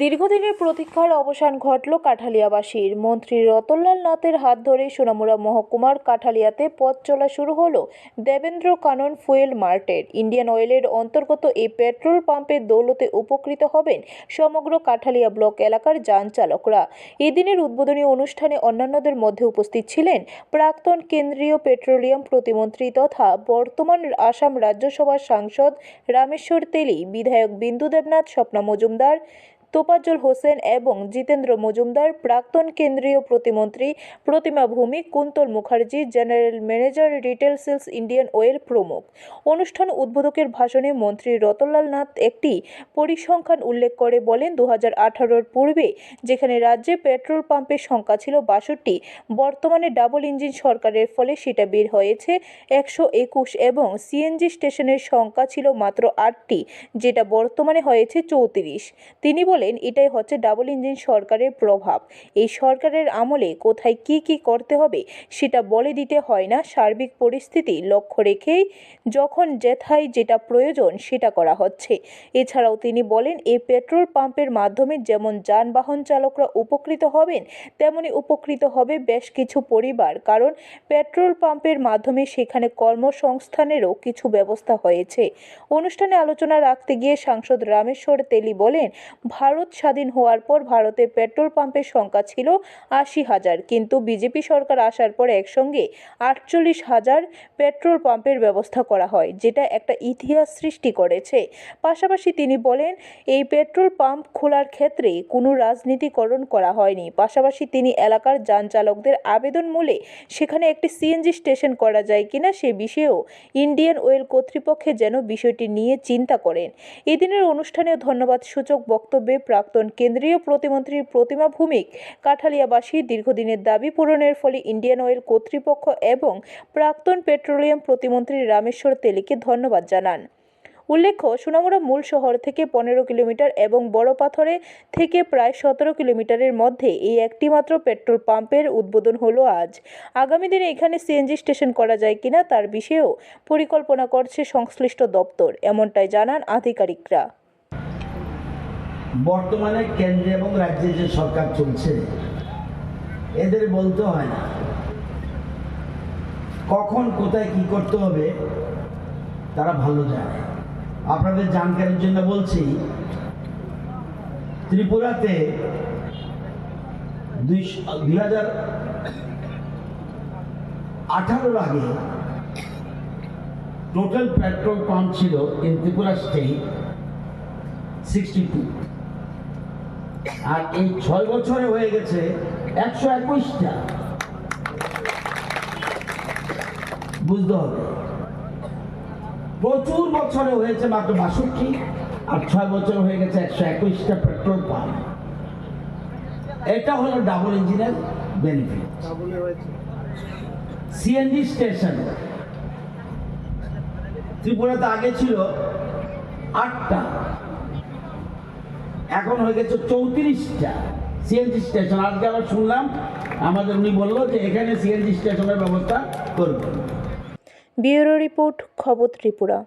দীর্ঘদিনের প্রতীক্ষার অবসান ঘটল কাঠালিয়াবাসীর। মন্ত্রী রতনলাল নাথের হাত ধরে সোনামুড়া মহকুমার কাঠালিয়াতে পথ চলা শুরু হলো দেবেন্দ্র কানন ফুয়েল মার্টের। ইন্ডিয়ান অয়েলের অন্তর্গত এই পেট্রোল পাম্পের দৌলতে উপকৃত হবেন সমগ্র কাঠালিয়া ব্লক এলাকার যান চালকরা। এদিনের উদ্বোধনী অনুষ্ঠানে অন্যান্যদের মধ্যে উপস্থিত ছিলেন প্রাক্তন কেন্দ্রীয় পেট্রোলিয়াম প্রতিমন্ত্রী তথা বর্তমান আসাম রাজ্যসভার সাংসদ রামেশ্বর তেলি, বিধায়ক বিন্দু দেবনাথ, স্বপ্না মজুমদার তোপাজ্জল হোসেন এবং জিতেন্দ্র মজুমদার, প্রাক্তন কেন্দ্রীয় প্রতিমন্ত্রী Pratima Bhowmik Kuntal Mukherjee, general manager, retail sales Indian oil প্রমুখ। অনুষ্ঠান উদ্বোধকের ভাষণে মন্ত্রী রতনলাল নাথ একটি পরিসংখ্যান উল্লেখ করে বলেন দু হাজার পূর্বে যেখানে রাজ্যে পেট্রোল পাম্পের সংখ্যা ছিল বাষট্টি, বর্তমানে ডাবল ইঞ্জিন সরকারের ফলে সেটা বের হয়েছে একশো একুশ এবং সিএনজি স্টেশনের সংখ্যা ছিল মাত্র আটটি, যেটা বর্তমানে হয়েছে চৌত্রিশ। তিনি বলেন, এটাই হচ্ছে ডাবল ইঞ্জিন সরকারের প্রভাব। এই সরকারের আমলে কোথায় কি কি করতে হবে সেটা বলে দিতে হয় না। সার্বিক পরিস্থিতি লক্ষ্য রেখেই যখন যেথায় যেটা প্রয়োজন সেটা করা হচ্ছে। এছাড়াও তিনি বলেন, এই পেট্রোল পাম্পের মাধ্যমে যেমন যানবাহন চালকরা উপকৃত হবেন, তেমনি উপকৃত হবে বেশ কিছু পরিবার। কারণ পেট্রোল পাম্পের মাধ্যমে সেখানে কর্মসংস্থানেরও কিছু ব্যবস্থা হয়েছে। অনুষ্ঠানে আলোচনা রাখতে গিয়ে সাংসদ রামেশ্বর তেলি বলেন ভারত স্বাধীন হওয়ার পর ভারতে পেট্রোল পাম্পের সংখ্যা ছিল আশি হাজার, কিন্তু বিজেপি সরকার আসার পর একসঙ্গে আটচল্লিশ হাজার পেট্রোল পাম্পের ব্যবস্থা করা হয়, যেটা একটা ইতিহাস সৃষ্টি করেছে। পাশাপাশি তিনি বলেন, এই পেট্রোল পাম্প খোলার ক্ষেত্রে কোনো রাজনীতিকরণ করা হয়নি। পাশাপাশি তিনি এলাকার যান চালকদের আবেদন মূলে সেখানে একটি সিএনজি স্টেশন করা যায় কিনা সে বিষয়েও ইন্ডিয়ান অয়েল কর্তৃপক্ষে যেন বিষয়টি নিয়ে চিন্তা করেন। এদিনের অনুষ্ঠানে ধন্যবাদ সূচক বক্তব্যে প্রাক্তন কেন্দ্রীয় প্রতিমন্ত্রী প্রতিমা ভৌমিক কাঠালিয়াবাসী দীর্ঘদিনের দাবি পূরণের ফলে ইন্ডিয়ান অয়েল কর্তৃপক্ষ এবং প্রাক্তন পেট্রোলিয়াম প্রতিমন্ত্রী রামেশ্বর তেলিকে ধন্যবাদ জানান। উল্লেখ্য, সোনামুড়া মূল শহর থেকে পনেরো কিলোমিটার এবং বড় পাথরে থেকে প্রায় সতেরো কিলোমিটারের মধ্যে এই একটিমাত্র পেট্রোল পাম্পের উদ্বোধন হলো আজ। আগামী দিনে এখানে সিএনজি স্টেশন করা যায় কিনা তার বিষয়েও পরিকল্পনা করছে সংশ্লিষ্ট দপ্তর, এমনটাই জানান আধিকারিকরা। বর্তমানে কেন্দ্রে এবং রাজ্যে যে সরকার চলছে, এদের বলতে হয় না। কখন, কোথায়, কি করতে হবে, তারা ভালো জানে। আপনাদের জানকারির জন্য বলছি, ত্রিপুরাতে দুই হাজার আঠারোর আগে টোটাল পেট্রোল পাম্প ছিল in Tripura state sixty two আর এই ছয় বছরে হয়ে গেছে একশো একুশটা। বুঝতে হবে। প্রচুর বছরে হয়েছে মাত্র বাষট্টি আর ছয় বছর হয়ে গেছে একশো একুশটা পেট্রোল পাম্প। এটা হলো ডাবল ইঞ্জিনের বেনিফিট সিএনজি স্টেশন। ত্রিপুরাতে আগে ছিল আটটা। এখন হয়ে গেছে চৌত্রিশটা। সিএনজি স্টেশন আজকে আবার শুনলাম, আমাদের উনি বলল যে এখানে সিএনজি স্টেশনের ব্যবস্থা করবেন ব্যুরো রিপোর্ট, খবর ত্রিপুরা।